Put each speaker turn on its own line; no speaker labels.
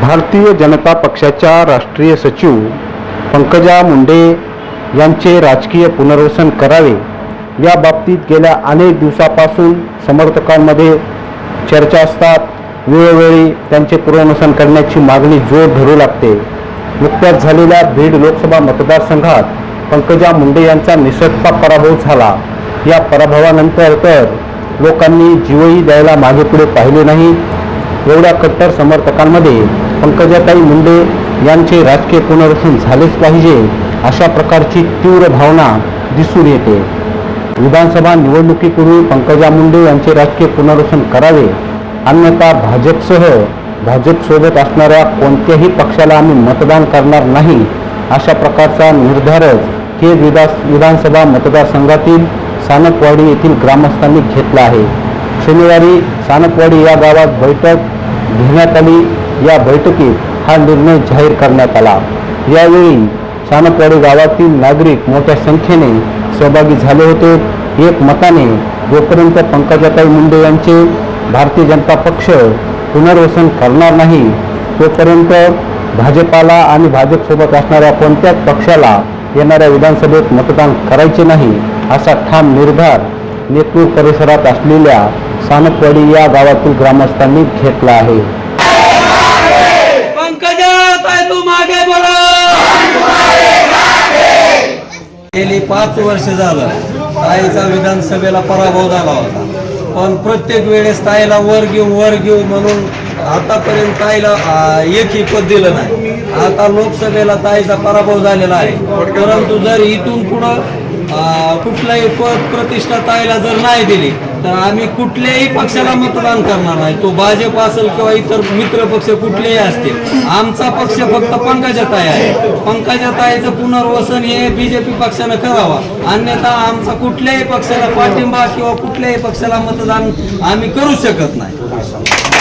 भारतीय जनता पक्षाच्या राष्ट्रीय सचिव पंकजा मुंडे यांचे राजकीय पुनर्वसन करावे या बाबतीत गेल्या अनेक दिवसापासून समर्थकांमध्ये चर्चा असतात वेळोवेळी त्यांचे पुनर्वसन करण्याची मागणी जोर धरू लागते नुकत्याच झालेल्या बीड लोकसभा मतदारसंघात पंकजा मुंडे यांचा निसटपा पराभव झाला या पराभवानंतर तर लोकांनी जीवही द्यायला मागेपुढे पुढे पाहिले नाही एवढ्या कट्टर समर्थकांमध्ये पंकजाताई मुंडे यांचे राजकीय पुनर्वसन झालेच पाहिजे अशा प्रकारची तीव्र भावना दिसून येते विधानसभा निवडणुकीपूर्वी पंकजा मुंडे यांचे राजकीय पुनर्वसन करावे अन्यथा भाजपसह भाजपसोबत असणाऱ्या कोणत्याही पक्षाला आम्ही मतदान करणार नाही अशा प्रकारचा निर्धारच के विदास विधानसभा मतदारसंघातील सानकवाडी येथील ग्रामस्थांनी घेतला आहे शनिवारी सानकवाडी या गावात बैठक घेण्यात आली या बैठकीत हा निर्णय जाहीर करण्यात आला यावेळी सानकवाडी गावातील नागरिक मोठ्या संख्येने सहभागी झाले होते एक मताने जोपर्यंत पंकजाताई मुंडे यांचे भारतीय जनता पक्ष पुनर्वसन करणार नाही तोपर्यंत भाजपाला आणि भाजपसोबत असणाऱ्या कोणत्याच पक्षाला येणाऱ्या विधानसभेत मतदान करायचे नाही असा ठाम निर्धार नेतूर परिसरात असलेल्या सानकवाडी या गावातील ग्रामस्थांनी घेतला आहे
पाच वर्ष झालं ताईचा विधानसभेला पराभव झाला होता पण प्रत्येक वेळेस ताईला वर घेऊ वर घेऊ म्हणून आतापर्यंत ताईला एकही पद दिलं नाही आता लोकसभेला ताईचा पराभव झालेला आहे परंतु जर इथून पुढं कुठलाही पद प्रतिष्ठा ताईला जर नाही दिली तर आम्ही कुठल्याही पक्षाला मतदान करणार नाही तो भाजप असेल किंवा इतर मित्र पक्ष कुठलेही असतील आमचा पक्ष फक्त पंकजाताई आहे पंकजाताईचं पुनर्वसन हे बीजेपी पक्षानं करावा अन्यथा आमचा कुठल्याही पक्षाला पाठिंबा किंवा कुठल्याही पक्षाला मतदान आम्ही करू शकत नाही